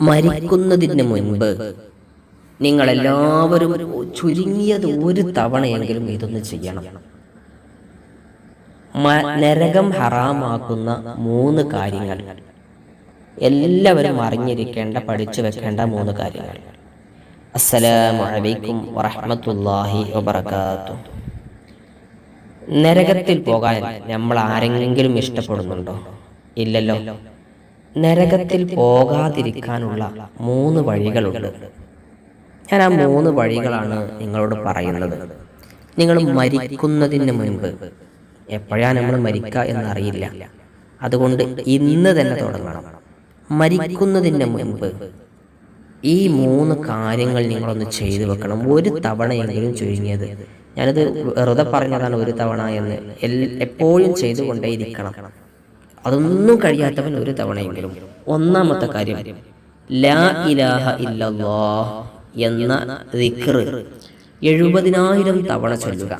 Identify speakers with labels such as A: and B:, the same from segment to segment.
A: മരിക്കുന്നതിന് മുൻപ് നിങ്ങളെല്ലാവരും ചുരുങ്ങിയത് ഒരു തവണയെങ്കിലും ഇതൊന്ന് ചെയ്യണം. നരകം ഹറാമാക്കുന്ന മൂന്ന് കാര്യങ്ങൾ. എല്ലാവരും അറിഞ്ഞിരിക്കേണ്ട പഠിച്ചു വെക്കേണ്ട മൂന്ന് കാര്യങ്ങൾ. അസ്സലാമു വറഹമത്തല്ലാഹി വബറകാതുഹു. നരകത്തിൽ പോകാൻ നമ്മൾ ആരെങ്കിലും ഇഷ്ടപ്പെടുന്നുണ്ടോ? ഇല്ലല്ലോ. നരകത്തിൽ പോകാതിരിക്കാനുള്ള മൂന്ന് വഴികളുണ്ട്. ഞാൻ ആ മൂന്ന് വഴികളാണ് നിങ്ങളോട് പറയുന്നത്. നിങ്ങൾ മരിക്കുന്നതിന് മുൻപ് എപ്പോഴാണ് നമ്മൾ മരിക്കുക എന്നറിയില്ല. അതുകൊണ്ട് ഇന്ന് തന്നെ തുടങ്ങണം. മരിക്കുന്നതിന് മുൻപ് ഈ മൂന്ന് കാര്യങ്ങൾ നിങ്ങളൊന്ന് ചെയ്തു വെക്കണം. ഒരു തവണയെങ്കിലും ചുരുങ്ങിയത്. ഞാനത് വെറുതെ പറഞ്ഞതാണ് ഒരു തവണ എന്ന്. എൽ- എപ്പോഴും ചെയ്തുകൊണ്ടേയിരിക്കണം. അതൊന്നും കഴിയാത്തവൻ ഒരു തവണയെങ്കിലും. ഒന്നാമത്തെ കാര്യം ലാ ഇലാഹ ഇല്ലല്ലാഹ് എന്ന എഴുപതിനായിരം തവണ ചൊല്ലുക.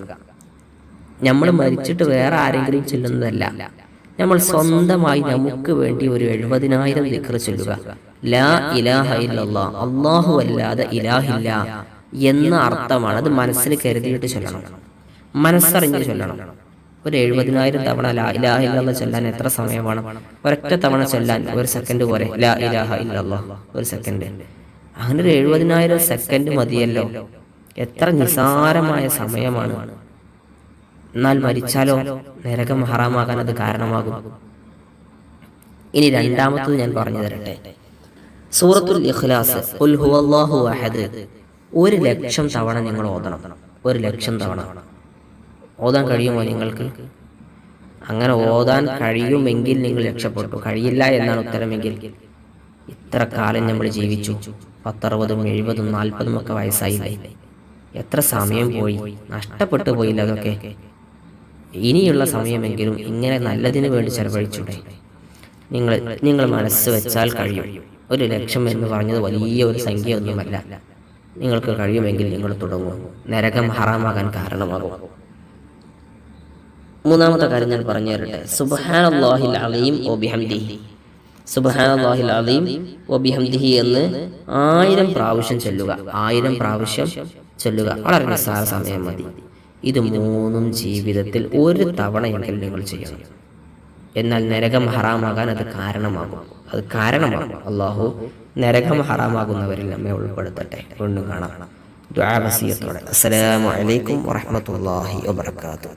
A: നമ്മൾ മരിച്ചിട്ട് വേറെ ആരെങ്കിലും ചൊല്ലുന്നതല്ല. നമ്മൾ സ്വന്തമായി നമുക്ക് വേണ്ടി ഒരു എഴുപതിനായിരം ദിക്ർ ചൊല്ലുക. ലാ ഇലാഹ ഇല്ലല്ലാ അള്ളാഹു അല്ലാതെ ഇലാഹില്ല എന്ന അർത്ഥമാണ് അത് മനസ്സിൽ കരുതിയിട്ട് ചൊല്ലണം. മനസ്സറിഞ്ഞ് ചൊല്ലണം. ഒരു എഴുപതിനായിരം തവണ ലാ ഇലാഹ ഇല്ലല്ലാഹ് ചൊല്ലാൻ എത്ര സമയം വേണം? ഒരൊറ്റ തവണ ചൊല്ലാൻ ഒരു സെക്കൻഡ് പോലെ ലാ ഇലാഹ ഇല്ലല്ലാഹ് ഒരു സെക്കൻഡ് അങ്ങനെ ഒരു എഴുപതിനായിരം സെക്കൻഡ് മതിയല്ലോ. എത്ര നിസാരമായ സമയമാണ്. എന്നാൽ മരിച്ചാലോ? നരകം ഹറാമാകാൻ അത് കാരണമാകും. ഇനി രണ്ടാമത്തത് ഞാൻ പറഞ്ഞു തരട്ടെ. സൂറത്തുൽ ഇഖ്ലാസ് ഹുവല്ലാഹു അഹദ്. ഒരു ലക്ഷം തവണ നിങ്ങൾ ഓതണം. ഒരു ലക്ഷം തവണ. ഓതാൻ കഴിയുമോ നിങ്ങൾക്ക്? അങ്ങനെ ഓതാൻ കഴിയുമെങ്കിൽ നിങ്ങൾ രക്ഷപ്പെട്ടു. കഴിയില്ല എന്നാണ് ഉത്തരമെങ്കിൽ. ഇത്ര കാലം നമ്മൾ ജീവിച്ചു. പത്തറുപതും എഴുപതും നാൽപ്പതും ഒക്കെ വയസ്സായില്ലേ? എത്ര സമയം പോയി? നഷ്ടപ്പെട്ടു പോയില്ല അതൊക്കെ? ഇനിയുള്ള സമയമെങ്കിലും ഇങ്ങനെ നല്ലതിനു വേണ്ടി ചെലവഴിച്ചൂടെ. നിങ്ങൾ നിങ്ങൾ മനസ്സ് വെച്ചാൽ കഴിയും. ഒരു ലക്ഷം എന്ന് പറഞ്ഞത് വലിയ ഒരു സംഖ്യ ഒന്നുമല്ല നിങ്ങൾക്ക് കഴിയുമെങ്കിൽ നിങ്ങൾ തുടങ്ങും. നരകം ഹറാമാകാൻ കാരണമാകും. മൂന്നാമത്തെ കാര്യം ഞാൻ പറഞ്ഞു തരട്ടെ സുബ്ഹാനല്ലാഹിൽ അലീം ബിഹംദിഹി. അലീം ബിഹംദിഹി എന്ന് ആയിരം പ്രാവശ്യം ചൊല്ലുക. ആയിരം പ്രാവശ്യം ചൊല്ലുക. വളരെ നിസ്സാര സമയം മതി. ഇത് മൂന്നും ജീവിതത്തിൽ ഒരു തവണയെങ്കിലും നിങ്ങൾ ചെയ്യണം. എന്നാൽ നരകം ഹറാമാകാൻ അത് കാരണമാകും. അത് കാരണമാകും. അള്ളാഹു നരകം ഹറാമാകുന്നവരിൽ നമ്മെ ഉൾപ്പെടുത്തട്ടെ. വീണ്ടും കാണാം. ദുആ വസിയത്തോടെ അസ്സലാമു അലൈക്കും വറഹ്മത്തുള്ളാഹി വബറകാതുഹു.